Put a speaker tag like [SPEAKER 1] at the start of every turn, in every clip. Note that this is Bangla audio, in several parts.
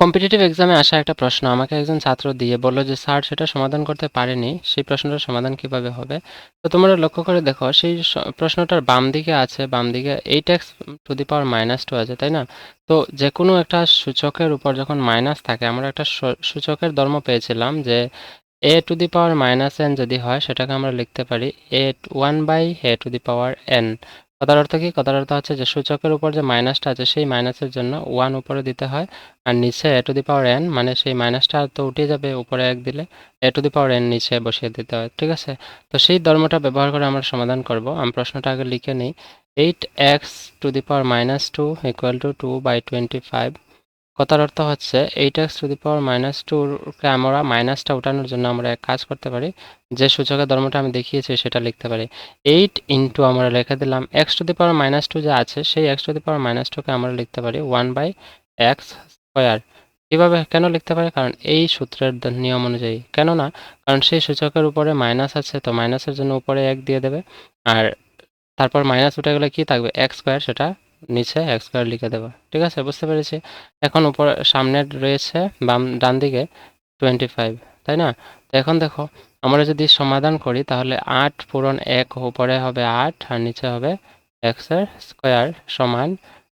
[SPEAKER 1] কম্পিটিটিভ এক্সামে আসা একটা প্রশ্ন। আমাকে একজন ছাত্র দিয়ে বলল যে, স্যার, সেটা সমাধান করতে পারেনি। সেই প্রশ্নটার সমাধান কীভাবে হবে? তো তোমরা লক্ষ্য করে দেখো, সেই প্রশ্নটার বাম দিকে আছে, বাম দিকে eight x to the power minus two আছে, তাই না? তো যে কোনো একটা সূচকের উপর যখন মাইনাস থাকে, আমরা একটা সূচকের ধর্ম পেয়েছিলাম যে a to the power minus n যদি হয়, সেটাকে আমরা লিখতে পারি a one by a to the power n কথার অর্থ কি? কথার অর্থ হচ্ছে যে সূচকের উপর যে মাইনাসটা আছে, সেই মাইনাসের জন্য ওয়ান উপরে দিতে হয় আর নিচে এ টু দি পাওয়ার এন মানে সেই মাইনাসটা তো উঠে যাবে উপরে এক দিলে এ টু দি পাওয়ার এন নিচে বসিয়ে দিতে হয়, ঠিক আছে? তো সেই ধর্মটা ব্যবহার করে আমরা সমাধান করব। আমি প্রশ্নটা আগে লিখে নিই। Eight x to the power minus two equal to two by twenty five কথার অর্থ হচ্ছে, eight x to the power minus টুকে আমরা মাইনাসটা উঠানোর জন্য আমরা এক কাজ করতে পারি। যে সূচকের ধর্মটা আমি দেখিয়েছি সেটা লিখতে পারি। এইট ইন্টু আমরা লিখে দিলাম x to the power minus two যে আছে, সেই x to the power minus টুকে আমরা লিখতে পারি ওয়ান বাই এক্স স্কোয়ার কীভাবে, কেন লিখতে পারি? কারণ এই সূত্রের নিয়ম অনুযায়ী। কেন না কারণ সেই সূচকের উপরে মাইনাস আছে, তো মাইনাসের জন্য উপরে এক দিয়ে দেবে। আর তারপর মাইনাস উঠে গেলে কি থাকবে? এক্স স্কোয়ার সেটা নিচে এক্স স্কোয়ার লিখে দেবো। ঠিক আছে? বুঝতে পেরেছি? এখন উপর, সামনে রয়েছে বাম, ডান দিকে টোয়েন্টি ফাইভ তাই না? তো এখন দেখো, আমরা যদি সমাধান করি, তাহলে আট পূরণ এক, উপরে হবে আট, আর নিচে হবে এক্সের স্কোয়ার সমান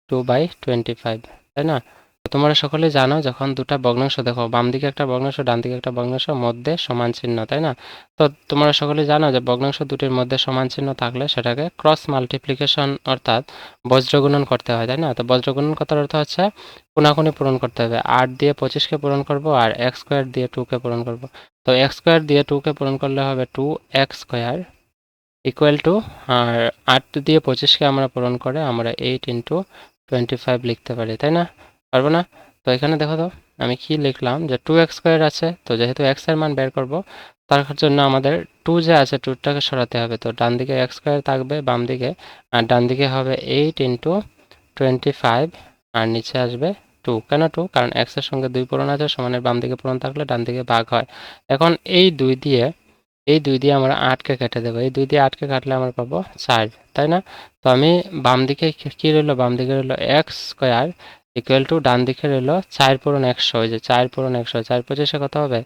[SPEAKER 1] টু বাই টোয়েন্টি ফাইভ তাই না? তোমরা সকলেই জানো, যখন দুটা ভগ্নাংশ দেখো বাম দিকে একটা ভগ্নাংশ ডান দিকে একটা ভগ্নাংশ, মধ্যে সমান চিহ্ন, তাই না? তো তোমরা সকলে জানো যে ভগ্নাংশ দুটির মধ্যে সমান চিহ্ন থাকলে সেটাকে ক্রস মাল্টিপ্লিকেশন অর্থাৎ বজ্রগুণন করতে হয়, তাই না? তো বজ্রগুণন কথার অর্থ হচ্ছে কোনাকুনি পূরণ করতে হবে। আট দিয়ে পঁচিশকে পূরণ করব আর এক্স স্কোয়ার দিয়ে টুকে পূরণ করব। তো এক্স স্কোয়ার দিয়ে টুকে পূরণ করলে হবে two x square equal to আর আট দিয়ে পঁচিশকে আমরা পূরণ করে আমরা এইট ইন্টু টোয়েন্টি ফাইভ লিখতে পারি, তাই না? পারব না। তো এখানে দেখো তো, আমি কি লিখলাম যে টু এক্স স্কোয়ার আছে, তো যেহেতু এক্সের মান বের করব, তার জন্য আমাদের টু যে আছে টুটাকে সরাতে হবে। তো ডান দিকে এক্স স্কোয়ার থাকবে, বাম দিকে, আর ডান দিকে হবে এইট ইন্টু টোয়েন্টি ফাইভ আর নিচে আসবে টু কেন টু কারণ এক্সের সঙ্গে দুই পূরণ আছে, সমানের বাম দিকে পূরণ থাকলে ডান দিকে ভাগ হয়। এখন এই দুই দিয়ে, এই দুই দিয়ে আমরা আটকে কেটে দেবো। এই দুই দিয়ে আটকে কাটলে আমরা পাবো চার, তাই না? তো আমি বাম দিকে কি রইল? বাম দিকে রইল এক্স স্কোয়ার ইকুয়াল টু ডান দিকে রইল চার পূরণ একশো, ওই যে চার পূরণ একশো, চার পঁচিশে কত হবে?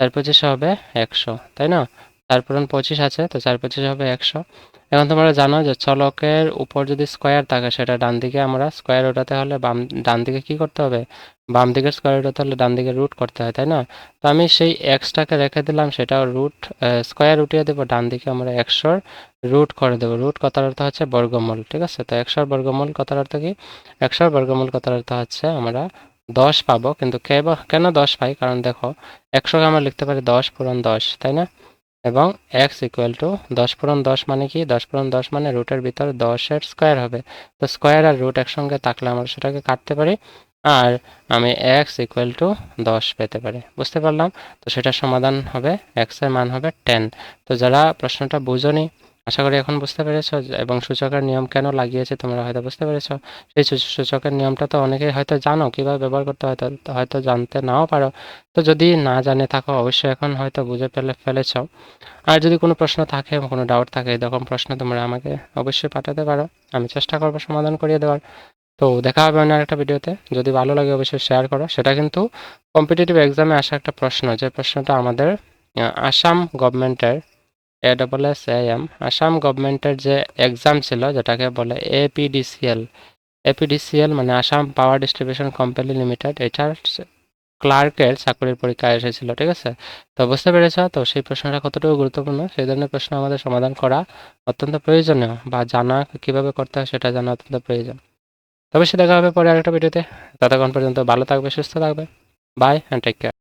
[SPEAKER 1] চার পঁচিশে হবে একশো, তাই না? চার পূরণ পঁচিশ আছে, তো চার পঁচিশে হবে একশো। এখন তোমরা জানো যে চলকের উপর যদি স্কোয়ার থাকে, সেটা ডান দিকে আমরা স্কোয়ার ওঠাতে হলে বাম, ডান দিকে কি করতে হবে? বাম দিকে স্কোয়ার ওঠাতে হলে ডান দিকে রুট করতে হয়, তাই না? তো আমি সেই এক্সটাকে রেখে দিলাম, সেটাও রুট স্কোয়ার উঠিয়ে দেবো, ডান দিকে আমরা একশোর রুট করে দেবো। রুট কথার অর্থ হচ্ছে বর্গমূল, ঠিক আছে? তো একশোর বর্গমূল কথার অর্থ কি? একশোর বর্গমূল কথার অর্থ হচ্ছে আমরা দশ পাবো, কিন্তু কে বা- কেন দশ পাই? কারণ দেখো, একশোকে আমরা লিখতে পারি দশ পূরণ দশ, তাই না? এবং এক্স ইকুয়াল টু দশ পূরণ দশ মানে কি? দশ পূরণ দশ মানে রুটের ভিতর দশের স্কোয়ার হবে। তো স্কোয়ার আর রুট একসঙ্গে থাকলে আমরা সেটাকে কাটতে পারি। আর আমি এক্স ইকুয়াল টু দশ পেতে পারি। বুঝতে পারলাম? তো সেটার সমাধান হবে এক্সের মান হবে টেন তো যারা প্রশ্নটা বুঝোনি আশা করি এখন বুঝতে পেরেছ এবং সূচকের নিয়ম কেন লাগিয়েছে তোমরা হয়তো বুঝতে পেরেছ। সেই সূচকের নিয়মটা তো অনেকেই হয়তো জানো, কীভাবে ব্যবহার করতে হয় তো- তো হয়তো জানতে নাও পারো। তো যদি না জানে, থাকো অবশ্যই এখন হয়তো বুঝে ফেলে, ফেলেছ। আর যদি কোনো প্রশ্ন থাকে, কোনো ডাউট থাকে, এরকম প্রশ্ন তোমরা আমাকে অবশ্যই পাঠাতে পারো। আমি চেষ্টা করব সমাধান করিয়ে দেওয়ার। তো দেখা হবে অন্য একটা ভিডিওতে। যদি ভালো লাগে, অবশ্যই শেয়ার করো। সেটা কিন্তু কম্পিটিটিভ এক্সামে আসা একটা প্রশ্ন, যে প্রশ্নটা আমাদের আসাম গভর্নমেন্টের A double S A M Assam গভর্নমেন্টের যে এক্সাম ছিল, যেটাকে বলে এপিডিসিএল এপিডিসিএল মানে Assam power distribution company limited এটার ক্লার্কের চাকরির পরীক্ষায় এসেছিল, ঠিক আছে? তো বুঝতে পেরেছ? তো সেই প্রশ্নটা কতটুকু গুরুত্বপূর্ণ? সেই ধরনের প্রশ্ন আমাদের সমাধান করা অত্যন্ত প্রয়োজনীয় বা জানা কীভাবে করতে হয় সেটা জানা অত্যন্ত প্রয়োজন। তবে সে দেখা হবে পরে আরেকটা ভিডিওতে। ততক্ষণ পর্যন্ত ভালো থাকবে, সুস্থ থাকবে। By and take care